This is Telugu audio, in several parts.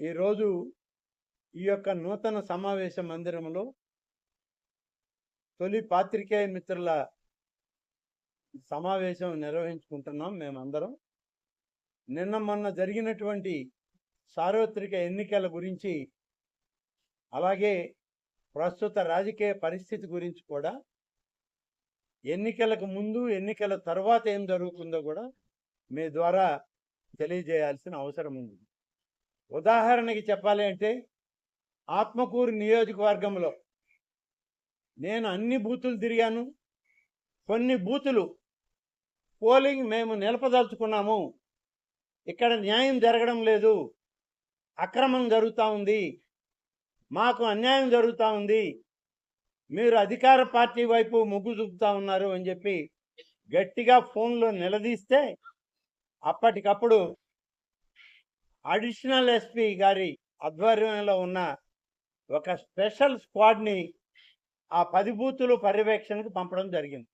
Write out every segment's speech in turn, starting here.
ఈరోజు ఈ యొక్క నూతన సమావేశ మందిరంలో తొలి పాత్రికేయ మిత్రుల సమావేశం నిర్వహించుకుంటున్నాం మేమందరం. నిన్న మొన్న జరిగినటువంటి సార్వత్రిక ఎన్నికల గురించి అలాగే ప్రస్తుత రాజకీయ పరిస్థితి గురించి కూడా ఎన్నికలకు ముందు ఎన్నికల తర్వాత ఏం జరుగుతుందో కూడా మీ ద్వారా తెలియజేయాల్సిన అవసరం ఉంది. ఉదాహరణకి చెప్పాలి అంటే ఆత్మకూరు నియోజకవర్గంలో నేను అన్ని బూతులు తిరిగాను. కొన్ని బూతులు పోలింగ్ మేము నిలపదలుచుకున్నాము. ఇక్కడ న్యాయం జరగడం లేదు. అక్రమం జరుగుతూ ఉంది. మాకు అన్యాయం జరుగుతూ ఉంది. మీరు అధికార పార్టీ వైపు మొగ్గు చూపుతా ఉన్నారు అని చెప్పి గట్టిగా ఫోన్లో నిలదీస్తే అప్పటికప్పుడు అడిషనల్ ఎస్పీ గారి ఆధ్వర్యంలో ఉన్న ఒక స్పెషల్ స్క్వాడ్ని ఆ పది బూతులు పర్యవేక్షణకు పంపడం జరిగింది.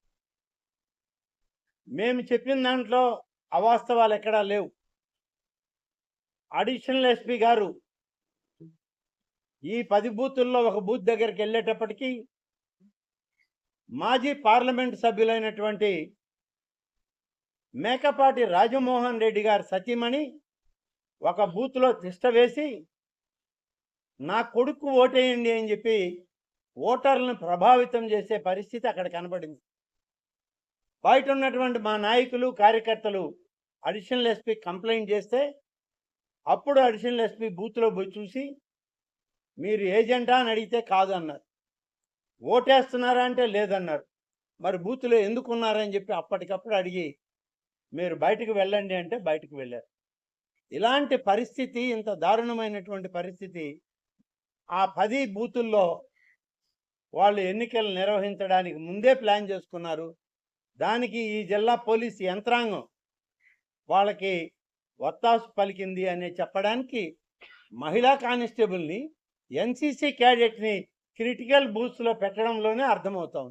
మేము చెప్పిన దాంట్లో అవాస్తవాలు ఎక్కడా లేవు. అడిషనల్ ఎస్పీ గారు ఈ పది బూతుల్లో ఒక బూత్ దగ్గరికి వెళ్ళేటప్పటికీ మాజీ పార్లమెంట్ సభ్యులైనటువంటి మేకపాటి రాజమోహన్ రెడ్డి గారి సతీమణి ఒక బూత్లో తిష్ట వేసి నా కొడుకు ఓటేయండి అని చెప్పి ఓటర్లను ప్రభావితం చేసే పరిస్థితి అక్కడ కనబడింది. బయట ఉన్నటువంటి మా నాయకులు కార్యకర్తలు అడిషనల్ ఎస్పీ కంప్లైంట్ చేస్తే అప్పుడు అడిషనల్ ఎస్పీ బూత్లో పోయి చూసి మీరు ఏజెంటా? అని అడిగితే కాదు అన్నారు. ఓటేస్తున్నారా అంటే లేదన్నారు. మరి బూత్లో ఎందుకు ఉన్నారని చెప్పి అప్పటికప్పుడు అడిగి మీరు బయటకు వెళ్ళండి అంటే బయటకు వెళ్ళారు. ఇలాంటి పరిస్థితి ఇంత దారుణమైనటువంటి పరిస్థితి ఆ పది బూతుల్లో వాళ్ళు ఎన్నికలు నిర్వహించడానికి ముందే ప్లాన్ చేసుకున్నారు. దానికి ఈ జిల్లా పోలీస్ యంత్రాంగం వాళ్ళకి వత్తాసు పలికింది అనే చెప్పడానికి మహిళా కానిస్టేబుల్ని ఎన్సీసీ క్యాడెట్ని క్రిటికల్ బూత్స్లో పెట్టడంలోనే అర్థమవుతాం.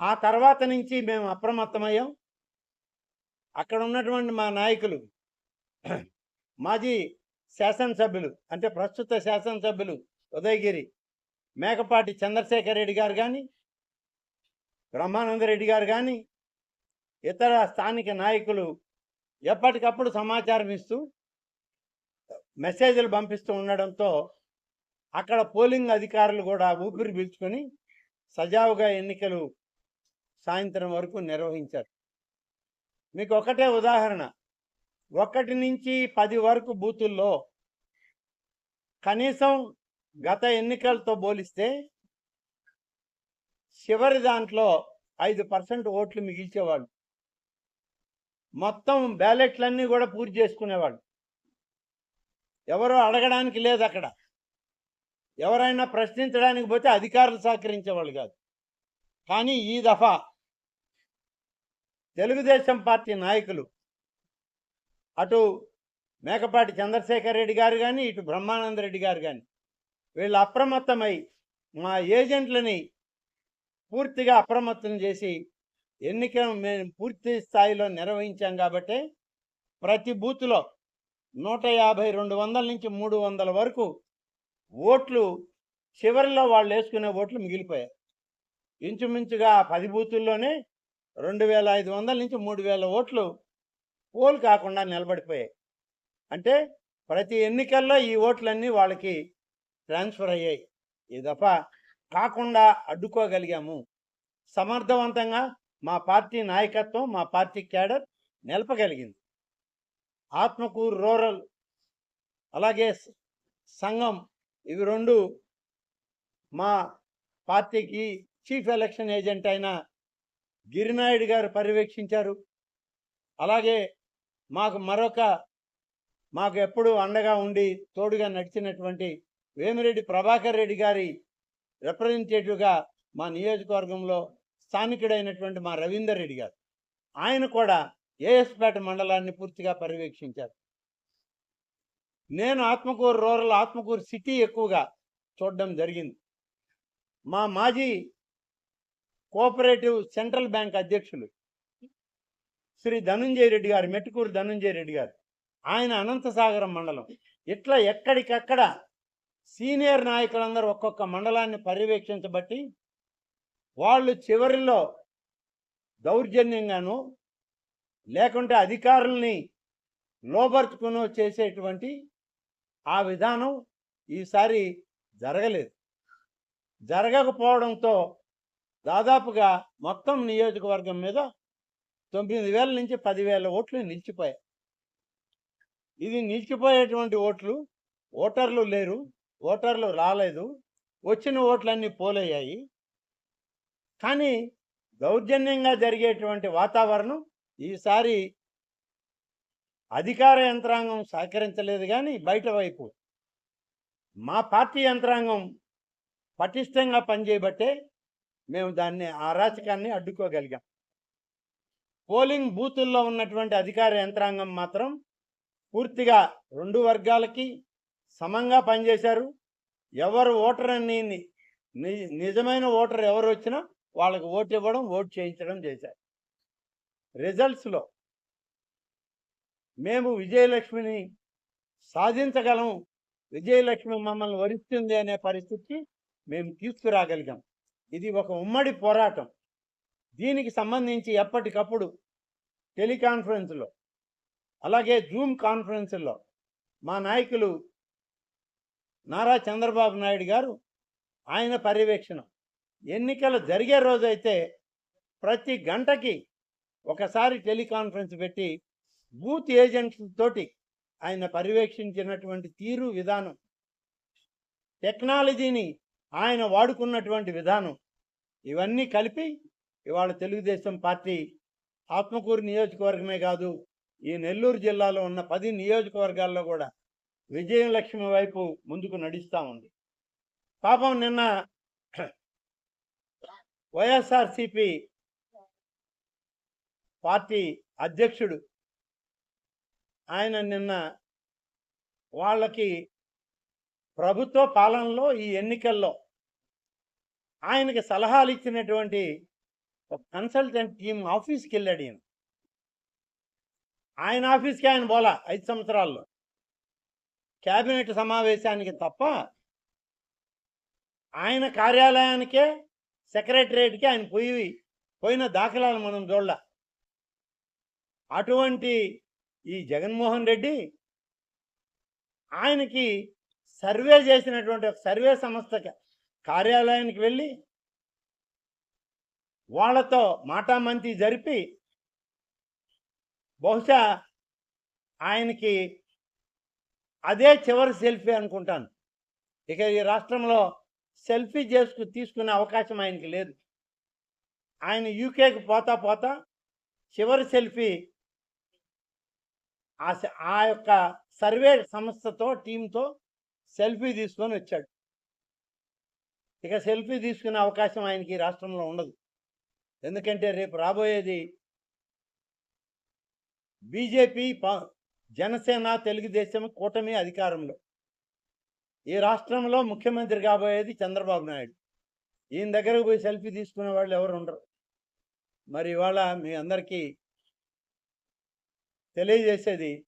ఆ తర్వాత నుంచి మేము అప్రమత్తమయ్యాం. అక్కడ ఉన్నటువంటి మా నాయకులు మాజీ శాసనసభ్యులు అంటే ప్రస్తుత శాసనసభ్యులు ఉదయగిరి మేకపాటి చంద్రశేఖర్ రెడ్డి గారు కానీ బ్రహ్మానంద రెడ్డి గారు కానీ ఇతర స్థానిక నాయకులు ఎప్పటికప్పుడు సమాచారం ఇస్తూ మెసేజ్లు పంపిస్తూ ఉండడంతో అక్కడ పోలింగ్ అధికారులు కూడా ఊపిరి పీల్చుకొని సజావుగా ఎన్నికలు సాయంత్రం వరకు నిర్వహించారు. మీకు ఒకటే ఉదాహరణ. ఒకటి నుంచి పది వరకు బూతుల్లో కనీసం గత ఎన్నికలతో పోలిస్తే చివరి దాంట్లో ఐదు పర్సెంట్ ఓట్లు మిగిల్చేవాళ్ళు. మొత్తం బ్యాలెట్లన్నీ కూడా పూర్తి చేసుకునేవాళ్ళు. ఎవరో అడగడానికి లేదు అక్కడ. ఎవరైనా ప్రశ్నించడానికి పోతే అధికారులు సహకరించేవాళ్ళు కాదు. కానీ ఈ దఫా తెలుగుదేశం పార్టీ నాయకులు అటు మేకపాటి చంద్రశేఖర్ రెడ్డి గారు కానీ ఇటు బ్రహ్మానంద రెడ్డి గారు కానీ వీళ్ళు అప్రమత్తమై మా ఏజెంట్లని పూర్తిగా అప్రమత్తం చేసి ఎన్నిక మేము పూర్తి స్థాయిలో నిర్వహించాం కాబట్టి ప్రతి బూత్లో నూట యాభై రెండు వందల నుంచి మూడు వందల వరకు ఓట్లు చివరిలో వాళ్ళు వేసుకునే ఓట్లు మిగిలిపోయాయి. ఇంచుమించుగా పది బూతుల్లోనే రెండు వేల ఐదు వందల నుంచి మూడు వేల ఓట్లు పోల్ కాకుండా నిలబడిపోయాయి. అంటే ప్రతి ఎన్నికల్లో ఈ ఓట్లన్నీ వాళ్ళకి ట్రాన్స్ఫర్ అయ్యాయి. ఈ దఫ కాకుండా అడ్డుకోగలిగాము. సమర్థవంతంగా మా పార్టీ నాయకత్వం మా పార్టీ క్యాడర్ నిలపగలిగింది. ఆత్మకూరు రూరల్ అలాగే సంఘం ఇవి రెండు మా పార్టీకి చీఫ్ ఎలక్షన్ ఏజెంట్ అయిన గిరినాయుడు గారు పర్యవేక్షించారు. అలాగే మాకు మరొక మాకు ఎప్పుడూ అండగా ఉండి తోడుగా నడిచినటువంటి వేమిరెడ్డి ప్రభాకర్ రెడ్డి గారి రిప్రజెంటేటివ్గా మా నియోజకవర్గంలో స్థానికుడైనటువంటి మా రవీందర్ రెడ్డి గారు. ఆయన కూడా ఏఎస్పేట మండలాన్ని పూర్తిగా పర్యవేక్షించారు. నేను ఆత్మకూరు రూరల్ ఆత్మకూరు సిటీ ఎక్కువగా చూడడం జరిగింది. మా మాజీ కోఆపరేటివ్ సెంట్రల్ బ్యాంక్ అధ్యక్షులు శ్రీ ధనుంజయ రెడ్డి గారు మెట్టుకూరు ధనుంజయ రెడ్డి గారు ఆయన అనంతసాగరం మండలం. ఇట్లా ఎక్కడికక్కడ సీనియర్ నాయకులందరూ ఒక్కొక్క మండలాన్ని పర్యవేక్షించబట్టి వాళ్ళు చివరిలో దౌర్జన్యంగాను లేకుంటే అధికారుల్ని లోబర్చుకుని చేసేటువంటి ఆ విధానం ఈసారి జరగలేదు. జరగకపోవడంతో దాదాపుగా మొత్తం నియోజకవర్గం మీద తొమ్మిది వేల నుంచి పదివేల ఓట్లు నిలిచిపోయాయి. ఇది నిలిచిపోయేటువంటి ఓట్లు ఓటర్లు లేరు ఓటర్లు రాలేదు వచ్చిన ఓట్లన్నీ పోలయ్యాయి. కానీ దౌర్జన్యంగా జరిగేటువంటి వాతావరణం ఈసారి అధికార యంత్రాంగం సహకరించలేదు కానీ బయట వైపు. మా పార్టీ యంత్రాంగం పటిష్టంగా పనిచేయబట్టే మేము దాన్ని అరాచకాన్ని అడ్డుకోగలిగాం. పోలింగ్ బూతుల్లో ఉన్నటువంటి అధికార యంత్రాంగం మాత్రం పూర్తిగా రెండు వర్గాలకి సమంగా పనిచేశారు. ఎవరు ఓటర్ అని ని- నిజమైన ఓటర్ ఎవరు వచ్చినా వాళ్ళకి ఓటు ఇవ్వడం ఓటు చేయించడం చేశారు. రిజల్ట్స్లో మేము విజయలక్ష్మిని సాధించగలం విజయలక్ష్మి మమ్మల్ని వరిస్తుంది అనే పరిస్థితి మేము తీసుకురాగలిగాం. ఇది ఒక ఉమ్మడి పోరాటం. దీనికి సంబంధించి ఎప్పటికప్పుడు టెలికాన్ఫరెన్స్లో అలాగే జూమ్ కాన్ఫరెన్స్లో మా నాయకులు నారా చంద్రబాబు నాయుడు గారు ఆయన పర్యవేక్షణ. ఎన్నికలు జరిగే రోజైతే ప్రతి గంటకి ఒకసారి టెలికాన్ఫరెన్స్ పెట్టి బూత్ ఏజెంట్లతోటి ఆయన పర్యవేక్షించినటువంటి తీరు విధానం టెక్నాలజీని ఆయన వాడుకున్నటువంటి విధానం ఇవన్నీ కలిపి ఇవాళ తెలుగుదేశం పార్టీ ఆత్మకూరు నియోజకవర్గమే కాదు ఈ నెల్లూరు జిల్లాలో ఉన్న పది నియోజకవర్గాల్లో కూడా విజయలక్ష్మి వైపు ముందుకు నడుస్తూ ఉంది. పాపం నిన్న వైఎస్ఆర్సిపి పార్టీ అధ్యక్షుడు ఆయన నిన్న వాళ్ళకి ప్రభుత్వ పాలనలో ఈ ఎన్నికల్లో ఆయనకి సలహాలు ఇచ్చినటువంటి ఒక కన్సల్టెంట్ టీం ఆఫీస్కి వెళ్ళాడు ఈయన. ఆయన ఆఫీస్కి ఆయన పోలా ఐదు సంవత్సరాల్లో. క్యాబినెట్ సమావేశానికి తప్ప ఆయన కార్యాలయానికే సెక్రటరేట్కి ఆయన పోయి పోయిన దాఖలాలు మనం చూడాల. అటువంటి ఈ జగన్మోహన్ రెడ్డి ఆయనకి సర్వే చేసినటువంటి ఒక సర్వే సంస్థ కార్యాలయానికి వెళ్ళి వాళ్ళతో మాటామంతి జరిపి బహుశా ఆయనకి అదే చివరి సెల్ఫీ అనుకుంటాను. ఇక ఈ రాష్ట్రంలో సెల్ఫీ చేసుకు తీసుకునే అవకాశం ఆయనకి లేదు. ఆయన యూకేకి పోతా పోతా చివరి సెల్ఫీ ఆ ఆ యొక్క సర్వే సంస్థతో టీంతో సెల్ఫీ తీసుకొని వచ్చాడు. ఇక సెల్ఫీ తీసుకునే అవకాశం ఆయనకి రాష్ట్రంలో ఉండదు. ఎందుకంటే రేపు రాబోయేది బీజేపీ ప- జనసేన తెలుగుదేశం కూటమి అధికారంలో. ఈ రాష్ట్రంలో ముఖ్యమంత్రి కాబోయేది చంద్రబాబు నాయుడు. ఈయన దగ్గరకు పోయి సెల్ఫీ తీసుకునే వాళ్ళు ఎవరు ఉండరు. మరి ఇవాళ మీ అందరికీ తెలియజేసేది.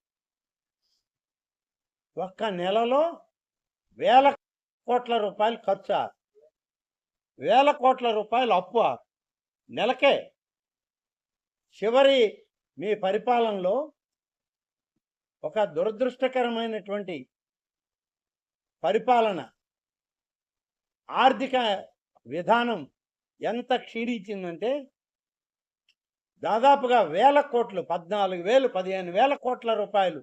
ఒక్క నెలలో వేల కోట్ల రూపాయలు ఖర్చు వేల కోట్ల రూపాయలు అప్పు నెలకే. చివరి మీ పరిపాలనలో ఒక దురదృష్టకరమైనటువంటి పరిపాలన ఆర్థిక విధానం ఎంత క్షీణించిందంటే దాదాపుగా వేల కోట్లు పద్నాలుగు వేలు పదిహేను వేల కోట్ల రూపాయలు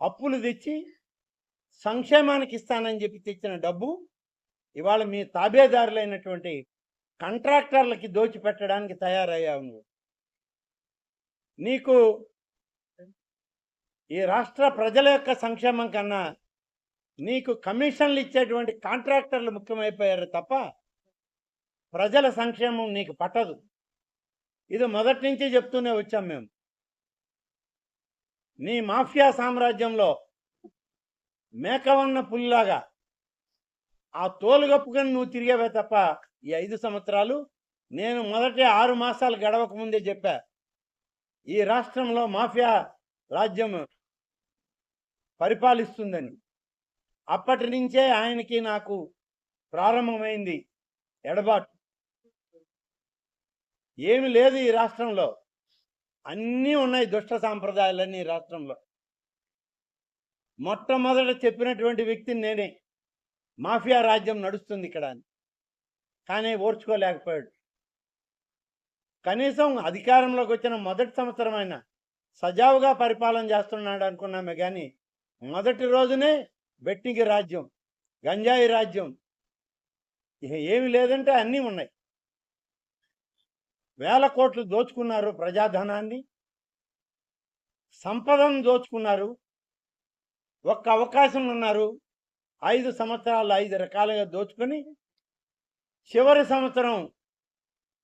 అప్పులు తెచ్చి సంక్షేమానికి ఇస్తానని చెప్పి తెచ్చిన డబ్బు ఇవాళ మీ తాబేదారులైనటువంటి కాంట్రాక్టర్లకి దోచిపెట్టడానికి తయారయ్యావు నువ్వు. నీకు ఈ రాష్ట్ర ప్రజల యొక్క సంక్షేమం కన్నా నీకు కమిషన్లు ఇచ్చేటువంటి కాంట్రాక్టర్లు ముఖ్యమైపోయారు తప్ప ప్రజల సంక్షేమం నీకు పట్టదు. ఇది మొదటి నుంచి చెప్తూనే వచ్చాం మేము. నీ మాఫియా సామ్రాజ్యంలో మేకవన్న పులిలాగా ఆ తోలు కప్పుకొని నువ్వు తిరిగావే తప్ప ఈ ఐదు సంవత్సరాలు నేను మొదటి ఆరు మాసాలు గడవక ముందే చెప్పా. ఈ రాష్ట్రంలో మాఫియా రాజ్యం పరిపాలిస్తుందని. అప్పటి నుంచే ఆయనకి నాకు ప్రారంభమైంది ఎడబాటు. ఏమి లేదు ఈ రాష్ట్రంలో. అన్నీ ఉన్నాయి దుష్ట సాంప్రదాయాలన్నీ ఈ రాష్ట్రంలో. మొట్టమొదట చెప్పినటువంటి వ్యక్తిని నేనే. మాఫియా రాజ్యం నడుస్తుంది ఇక్కడ అని. కానీ ఓర్చుకోలేకపోయాడు. కనీసం అధికారంలోకి వచ్చిన మొదటి సంవత్సరమైన సజావుగా పరిపాలన చేస్తున్నాడు అనుకున్నామే కానీ మొదటి రోజునే బెట్టింగి రాజ్యం గంజాయి రాజ్యం. ఏమి లేదంటే అన్నీ ఉన్నాయి. వేల కోట్లు దోచుకున్నారు ప్రజాధనాన్ని. సంపదను దోచుకున్నారు. ఒక్క అవకాశం ఉన్నారు. ఐదు సంవత్సరాలు ఐదు రకాలుగా దోచుకొని చివరి సంవత్సరం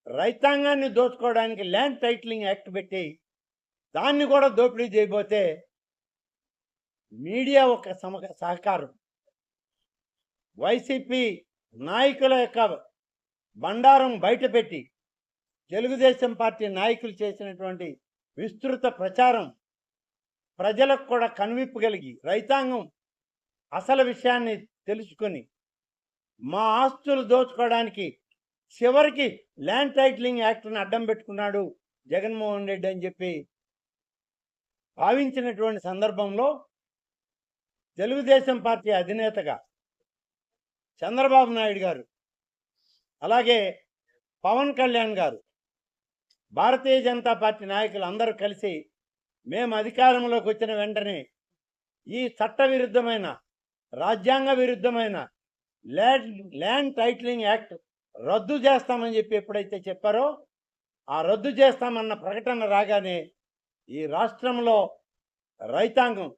రైతాంగాన్ని దోచుకోవడానికి ల్యాండ్ టైటిలింగ్ యాక్ట్ పెట్టి దాన్ని కూడా దోపిడీ చేయబోతే మీడియా ఒక సమ సహకారం. వైసీపీ నాయకుల యొక్క బండారం బయటపెట్టి తెలుగుదేశం పార్టీ నాయకులు చేసినటువంటి విస్తృత ప్రచారం ప్రజలకు కూడా కనువిప్పు కలిగి రైతాంగం అసలు విషయాన్ని తెలుసుకొని మా ఆస్తులు దోచుకోవడానికి చివరికి ల్యాండ్ టైటిలింగ్ యాక్ట్ను అడ్డం పెట్టుకున్నాడు జగన్మోహన్ రెడ్డి అని చెప్పి భావించినటువంటి సందర్భంలో తెలుగుదేశం పార్టీ అధినేతగా చంద్రబాబు నాయుడు గారు అలాగే పవన్ కళ్యాణ్ గారు భారతీయ జనతా పార్టీ నాయకులు అందరూ కలిసి మేము అధికారంలోకి వచ్చిన వెంటనే ఈ చట్టవిరుద్ధమైన రాజ్యాంగ విరుద్ధమైన ల్యాండ్ ల్యాండ్ టైటిలింగ్ యాక్ట్ రద్దు చేస్తామని చెప్పి ఎప్పుడైతే చెప్పారో ఆ రద్దు చేస్తామన్న ప్రకటన రాగానే ఈ రాష్ట్రంలో రైతాంగం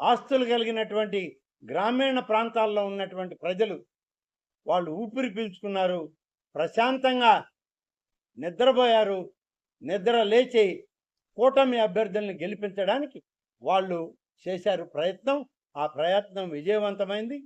ఆస్తులు కలిగినటువంటి గ్రామీణ ప్రాంతాల్లో ఉన్నటువంటి ప్రజలు వాళ్ళు ఊపిరి పీల్చుకున్నారు. ప్రశాంతంగా నిద్రపోయారు. నిద్ర లేచి కూటమి అభ్యర్థులను గెలిపించడానికి వాళ్ళు చేశారు ప్రయత్నం. ఆ ప్రయత్నం విజయవంతమైంది.